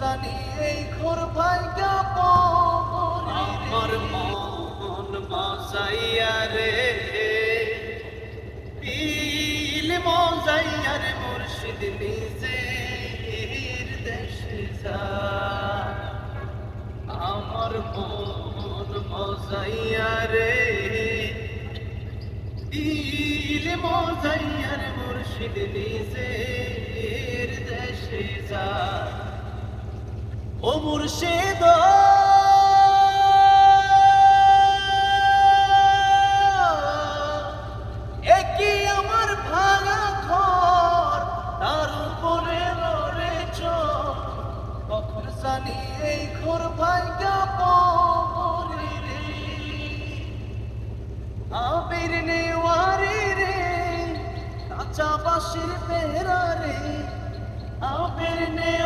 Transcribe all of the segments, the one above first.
জানি এই ঘোর আমার মন মজাইয়া রে। দিল মজাইয়া রে মুর্শিদ দেশে যা। আমার মন মজাইয়া রে। দিল মজাইয়া রে মুর্শিদ দেশে যা। ও মুর্শিদ! একই আমার ভাঙা ঘর? তার উপরে লড়ে কখন জানি এই ঘর ভাইগা পরে রে আবির নেওয়ারি রে, কাঁচা বাসির পেহরা রে আবির নেওয়ারি রে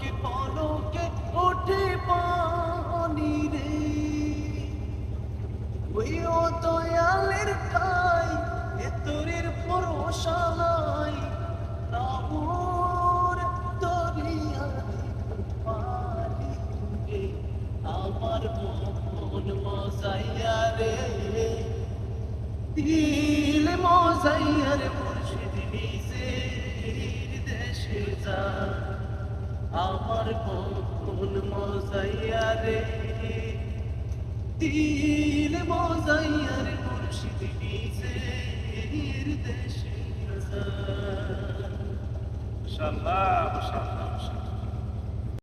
পলকে পলকে ওঠে পানি রে। ওই দয়ালের ঠাই এ তোরের ভরসা নাই পানি রে আমার মন মজাইয়া রে। দিল মজাইয়া রে মুর্শিদ নিজের দেশে যা। আমার মন মজাইয়া রে। দিল মজাইয়া রে মুর্শিদ নিজের দেশে মাশাআল্লাহ মাশাআল্লাহ।